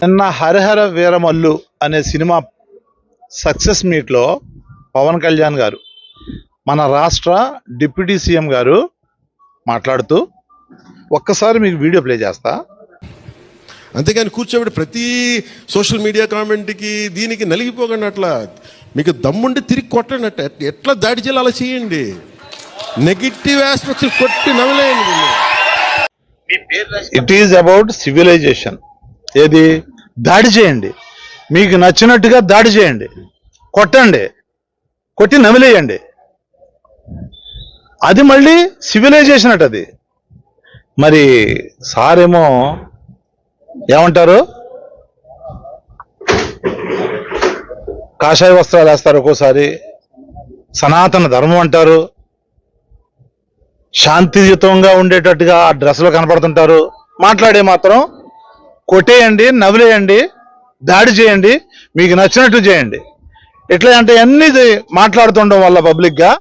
నిన్న హరిహర వీరమల్లు అనే cinema success మీట్లో పవన్ కళ్యాణ్ గారు మన రాష్ట్ర డిప్యూటీ సీఎం గారు మాట్లాడుతూ ఒక్కసారి మీకు వీడియో ప్లే చేస్తా. అంతేగాని కూర్చోబెట్టి ప్రతి సోషల్ మీడియా కామెంట్కి దీనికి నలిగిపోకండి అట్లా మీకు దమ్ముండి తిరిగి కొట్టండి అట్ట ఎట్లా దాడి చేయాలి అలా చేయండి. నెగిటివ్ ఆస్పెక్ట్స్ కొట్టి నవలేయండి వీళ్ళు. ఇట్ ఈజ్ అబౌట్ సివిలైజేషన్ ఏది? దాడి చేయండి. మీకు నచ్చినట్టుగా దాడి చేయండి. కొట్టండి. కొట్టి నమిలేయండి. అది మళ్ళీ సివిలైజేషన్ అట అది. మరి సారేమో ఏమంటారు? కాషాయ వస్త్రాలు వేస్తారు ఒక్కోసారి. సనాతన ధర్మం అంటారు. శాంతియుతంగా ఉండేటట్టుగా ఆ డ్రెస్లో కనపడుతుంటారు. మాట్లాడే మాత్రం కొట్టేయండి నవ్వులేయండి దాడి చేయండి మీకు నచ్చినట్టు చేయండి. ఎట్లా అంటే అన్ని మాట్లాడుతుండడం వల్ల పబ్లిక్గా